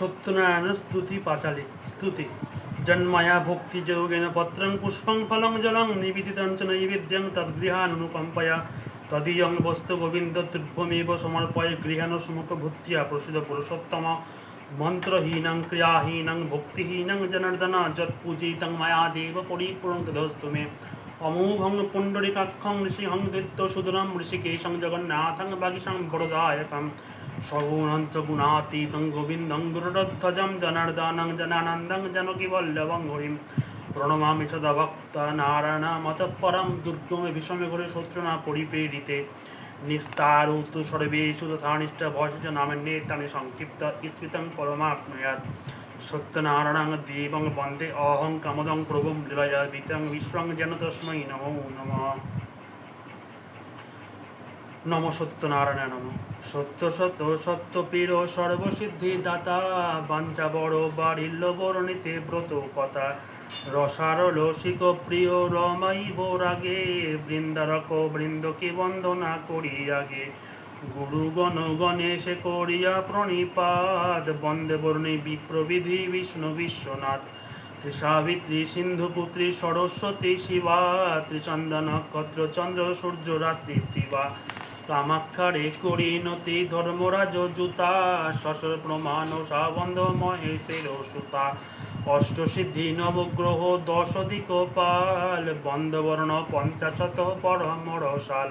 সত্যনারায়ণ স্তুতি পাঁচালী, স্তুতি। জন্ময়া ভক্তি যোগেন পত্রং পুষ্পং ফলং জলং নিবেদিতং চ নৈবেদ্যং তদ্গৃহানুকম্পয়া। তদীয়ং বস্তু গোবিন্দ তৃভ্যমেব সমর্পয় গৃহাণ সমুখ ভূত্য়া প্রসিদ্ধ পুরুষোত্তম। মন্ত্রহীনং ক্রিয়াহীনং ভক্তিহীনং জনার্দন, যৎপূজিতং মায়া দেব পরিপূর্ণ তদস্তু মে। অমোঘং পুণ্ডরিকাক্ষং ঋষিহং দৈত্য সুদরম ঋষিকেশং জগন্নাথং বাগিশং বরদায়কম। সগুণঞ্চ গোবিন্দং গুরুরধ্বজম জনার্দনং জনানন্দং জনকীবল্লভং হরিম। প্রণমামি সদা ভক্ত নারায়ণ মত পরম দুর্গমে ভীষমে ঘরে শত্রুনা পরিপ্রেরিতে নিস্তারুত সর্বেষু তথা নিষ্ঠ ভয়স নামেন্যে তানি সংক্ষিপ্ত স্মৃতং পরমাপ্নুয়াৎ সত্যনারায়ণ দেবং বন্দে অহং কামদং প্রভুম লীলয়া বিশ্বং যেন তস্মৈ নমো নমঃ। নম সত্যনারায়ণ নম। সত্য সত্য সত্য পীর সর্বসিদ্ধি দাতা বাঞ্চা বড় বাড়িল্য বরণীতে ব্রত কথা। রসারল রসিক প্রিয় রমাই রাগে, বৃন্দারক বৃন্দকে বন্দনা করি আগে। গুরু গণ গণেশে করিয়া প্রণিপাত, বন্দে বর্ণী বিপ্রবিধি বিষ্ণু বিশ্বনাথ। ত্রিসাবিত্রী সিন্ধুপুত্রী সরস্বতী শিবা ত্রিচন্দ্র নক্ষত্র চন্দ্র সূর্য রাত্রি দিবা কামাক্ষারে করি নতি ধর্মরাজ জুতা শশর প্রমাণ সাবন্ধ মহেশের সুতা। অষ্টসিদ্ধি নবগ্রহ দশ দিক পাল বন্দবর্ণ পঞ্চাশত পরমরসাল।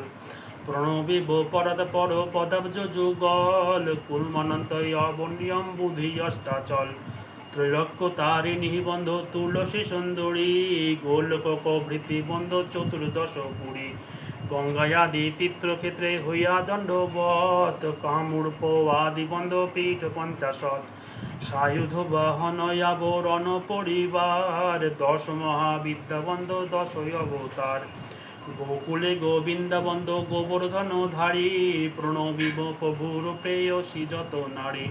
প্রণবিব পরদ পর পদাব্জ যুগল কুলমনন্ত অবনিয়ম বুধি অষ্টাচল। ত্রৈলক্য তারিণী বন্ধ তুলসী সুন্দরী গোলক প্রভৃতি বন্ধ চতুর্দশ পুরী গঙ্গায়াদি তীর্থক্ষেত্রে হইয়া দণ্ডবত কামূর্প আদি বন্ধ পীঠ পঞ্চাশত। সায়ুধ বাহন আবরণ পরিবার, দশ মহাবিদ্যাবন্ধ দশ অবতার। গোকুলে গোবিন্দাবন্ধ গোবর্ধন ধারী, প্রণবিব প্রভুর প্রেয়সী যত নারী।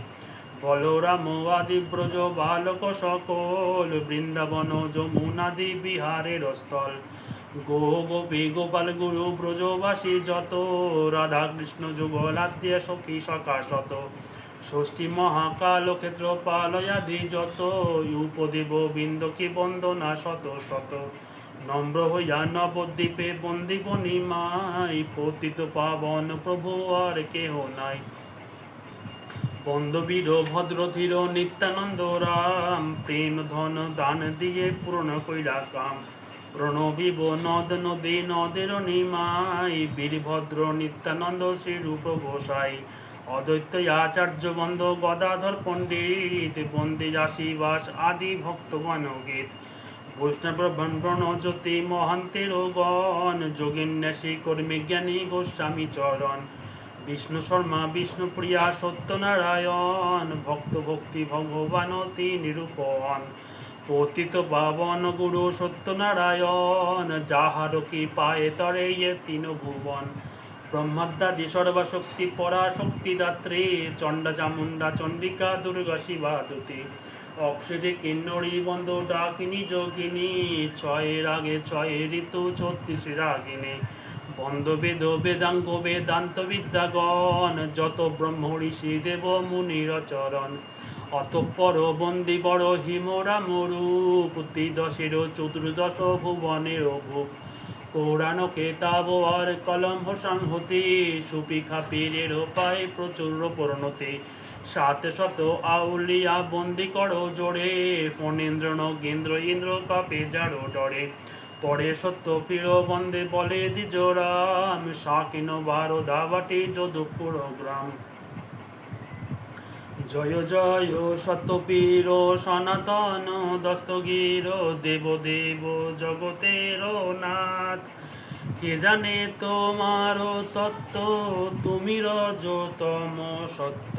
বলরাম আদি ব্রজ বালক সকল, বৃন্দাবন যমুনাদি বিহারের স্থল। গো গোপী গোপাল গুরু ব্রজবাসী যত, রাধা কৃষ্ণ যুগলাদ্য সখী সখা শত ষষ্ঠী মহাকাল ক্ষেত্র পালয়াদি যত উপদেব বিন্দকি বন্দনা শত শত। নম্র হইয়া নবদ্বীপে বন্দিব নিমাই পতিত পাবন প্রভু আর কেহ নাই। বন্দবীর ভদ্রধীর নিত্যানন্দ রাম, প্রেম ধন দান দিয়ে পূর্ণ কইলা কাম। প্রণবিব নদ নদী নদের নিমাই, বীরভদ্র নিত্যানন্দ শ্রীরূপ গোসাই। অদ্বৈত আচার্য বন্ধ গদাধর পণ্ডিত বন্দী যাসীবাস আদি ভক্তগণ গীত বৈষ্ণব ব্রহ্মণ জ্যোতি মহান্তের গণ যোগিন্যাসী কর্মী জ্ঞানী গোস্বামী চরণ। বিষ্ণু শর্মা বিষ্ণুপ্রিয়া সত্যনারায়ণ ভক্ত ভক্তি ভগবান তিনি রূপন পতিত পাবন গুরু সত্যনারায়ণ, যাহার কি পায়ে তরে ইয়ে তিন ভুবন ব্রহ্মাদ্যাদি সর্বশক্তি, পরাশক্তি দাত্রী চণ্ডা চামুণ্ডা চণ্ডিকা দুর্গা শিবা দুতি। কিন্নরী বন্ধ ডাকিনী যোগিনী ছয়ের আগে ছয় ঋতু ছত্রিশে রাগিনী বন্ধ বেদ, বেদাঙ্গ, বেদান্ত বিদ্যাগণ, যত ব্রহ্ম, ঋষি, দেব, মুনির চরণ। অতঃপর বন্দি বড় হিমরা মরুপ ত্রিদশের চতুর্দশ ভুবনের ভূপ পৌরাণ কেতাব আর কলম সংহতি সুপিখা পীরের পায় প্রচুর পরিণতি সাত শত আউলিয়া বন্দি করো জোরে ফণীন্দ্র নগেন্দ্র ইন্দ্র কাপে জাড়ো ডরে। পরে সত্য প্রিয় বন্দে বলে, দ্বিজরাম সাকিন বারো দাবাটি যদুপুর গ্রাম। জয় জয় সত্যপীর সনাতন দস্তগীর দেব দেব জগতের নাথ। কে জানে তোমার তত্ত্ব তুমি রজতম সত্য।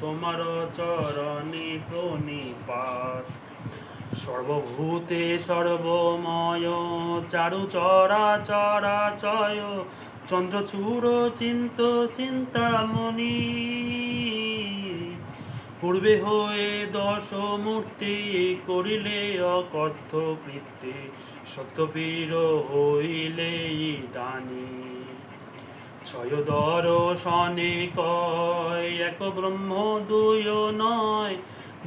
তোমার চরণে প্রণিপাত। সর্বভূতে সর্বময় চারু চরা চরা চয় চন্দ্রচূড়, চিন্ত, চিন্তামণি। পূর্বে হয়ে দশ মূর্তি করিলে অকর্থ কৃত্যে সত্যপীর হইলে দানী ছয় দর্শনে কয়, এক ব্রহ্ম দুয় নয়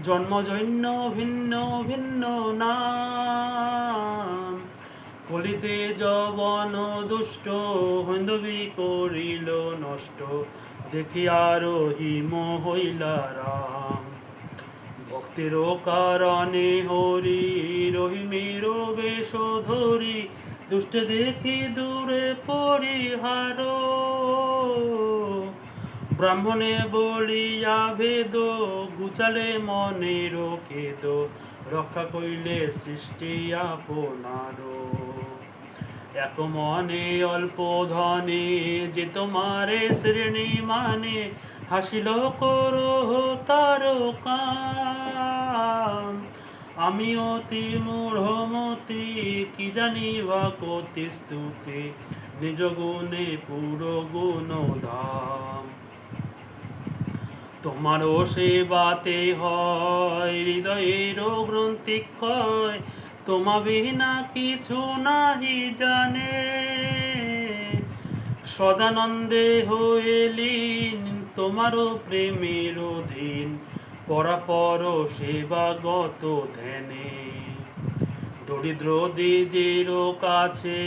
জন্মজৈন্য ভিন্ন ভিন্ন নাম। কলিতে যবন দুষ্ট হৈন্দবী করিল নষ্ট দেখিয়ারো হিম হইলা রাম। ভক্তির কারণে হরি রহিমের বেশ ধরি, দুষ্ট দেখি দূরে পরিহার। ব্রাহ্মণে বলিয়া ভেদ, গুচালে মনের খেদ রক্ষা কইলে সৃষ্টি আপনার। এক মনে অল্প ধনে যে তোমারে শ্রেণি মানে হাসিল করো তার আমি অতি মূঢ়মতি, কি জানি বা কতি স্তুতি, নিজ গুণে পুরো গুণ ধাম তোমারও সেবাতে হয় হৃদয়ের গ্রন্থি ক্ষয় তোমা বিনা কিছু নাহি জানে। সদানন্দে হইলিন তোমারও প্রেমের অধীন, পরাপর সেবাগত ধ্যানে। দরিদ্র দ্বিজের কাছে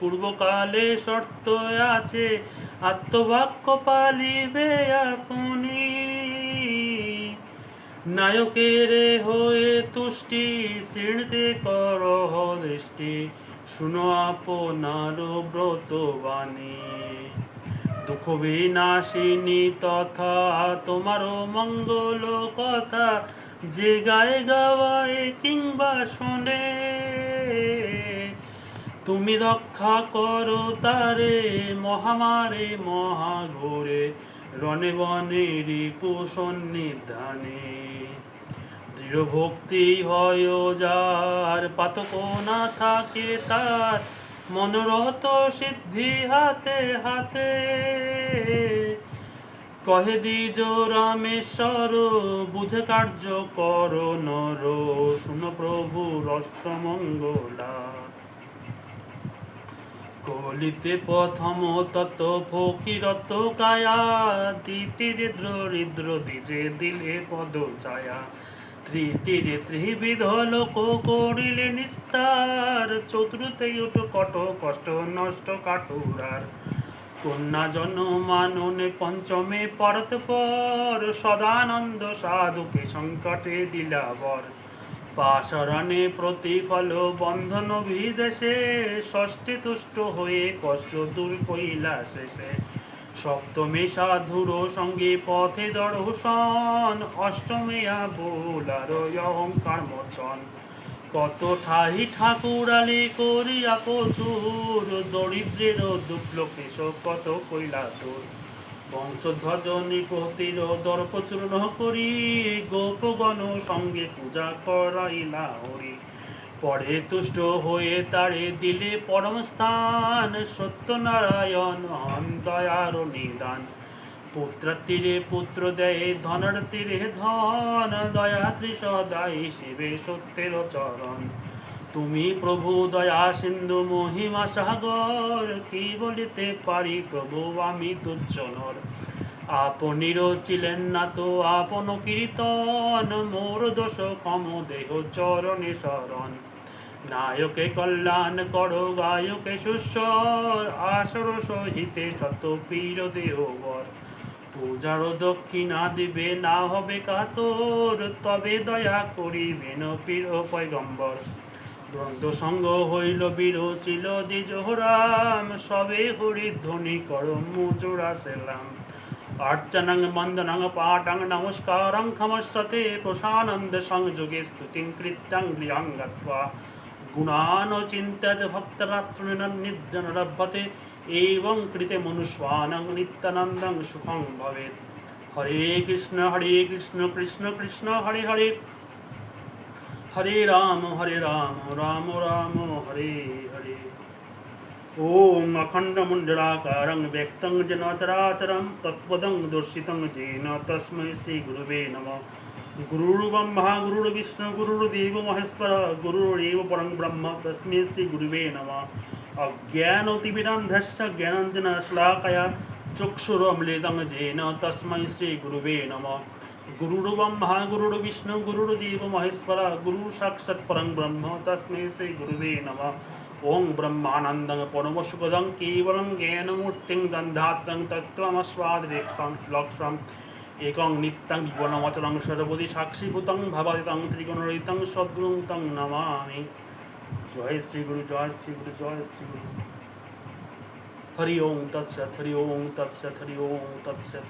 পূর্বকালে শর্ত আছে, আত্মবাক্য পালিবে আপনি নায়কের হয়ে তুষ্টি শ্রেণীতে কর দৃষ্টি, শুনো আপনার ব্রত বাণী। দুঃখ বিনাশিনী তথা তোমারও মঙ্গল কথা যে গায়ে গাওয়ায় কিংবা শোনে। তুমি রক্ষা করো তারে মহামারে মহাঘোরে রণে বনে রিপুষণ নিধানে দৃঢ় ভক্তি হয় যার পাতক না থাকে তার মনোরত সিদ্ধি হাতে হাতে। কহে দ্বিজ রামেশ্বর, বুঝে কার্য কর নর। শুন প্রভু রষ্টমঙ্গলা কলিতে প্রথম তত ফকিরত কায়া, দ্বিতীয় হৃদ্র দিজে দিলে পদ ছায়া। তৃতীয় ত্রিবিধ লোক করিলে নিস্তার, চতুর্থে উঠ কট কষ্ট নষ্ট কাটুরার। কন্যা জন মাননে পঞ্চমে পরত পর সদানন্দ সাধুকে সংকটে দিলাবর। পাশরণে প্রতিফল, বন্ধন বিদেশে, ষষ্ঠী তুষ্ট হয়ে কষ্ট দূর কইলা শেষে সপ্তমী সাধুর সঙ্গে পথে দর্শন অষ্টমীয়া বোলার অহংকার মোচন কত ঠাই ঠাকুরালি করিয়া প্রচুর দরিদ্রের দুঃখ কত কইলা তোর বংশধ্বজ নিপতির দর্প চূর্ণ করি গোপগণ সঙ্গে পূজা করাইলা হরি। পরে তুষ্ট হয়ে তারে দিলে পরম স্থান, সত্যনারায়ণ হন দয়ার নিদান। পুত্র তীরে পুত্র দেয়, ধনের তীরে ধন দয়া ত্রিসদায়ী শিবে সত্যের চরণ। তুমি প্রভু দয়া, সিন্ধু মহিমা, সাগর, কি বলিতে পারি প্রভু? আমি তুচ্ছনর আপনির ছিলেন না তো আপন কীর্তন, মোর দোষ কম দেহ চরণে শরণ। নায়কে কল্যাণ করো, গায়কে সুস্বর, আসর সহিতে শত পীর দেহবর পূজার দক্ষিণা দিবে, না হবে কাতর, তবে দয়া করিবেন পীর পয়গম্বর। গ্রন্থ সঙ্গ হইল বিরচিল দ্বিজহরাম, সবে হরিধ্বনি কর মুজোড়া সেলাম। অর্চনং বন্দনং পাঠং নমস্কারং, ক্ষমস্বতে প্রসানন্দ সংযোগে স্তুতিং কৃত্যং গৃহং গত্বা। গুণান চিন্তয়ত ভক্তরাত্রিণ নির্জন লভ্যতে এবং কৃতে মনুষ্যানং নিত্যানন্দং সুখং ভবেৎ। হরে কৃষ্ণ হরে কৃষ্ণ কৃষ্ণ কৃষ্ণ, হরে হরে। হরে রাম হরে রাম রাম রাম হরে হরে ॐ अखण्डमुण्डलाकारं व्यक्तं जन चराचरं तत्पदं दर्शितं येन तस्मै श्रीगुरुवे नमः गुरुर्ब्रह्मा गुरुर्विष्णु गुरुर्देव महेश्वर गुरुरेव परं ब्रह्म तस्मै श्रीगुरुवे नमः अज्ञानतिविरान्धश्च ज्ञानञ्जनश्लाकया चक्षुरमलितं येन तस्मै श्रीगुरुवे नमः গুরুর ব্রহ্মা গুরুর বিষ্ণু গুরুর দেব মহেশ্বরা গুরু সাক্ষাৎ পরং ব্রহ্ম তসমে শ্রী গুরুবে নম ওং ব্রহ্মানন্দ পরমসুখদং কেবলং জ্ঞানমূর্তিং দন্ধাত্তং তত্ত্বমস্বাদৃক্ষং শ্লক্ষম একং নিত্যং জীবনমচলং সর্বদি সাক্ষীভূতং ভবাদিতং ত্রিগুণরিতং সদ্গুরুং তং নমামি জয় শ্রী গুরু জয় শ্রী গুরু জয় শ্রী গুরু হরি ওং তৎসৎ হরি ওং তৎসৎ হরি ওং তৎসৎ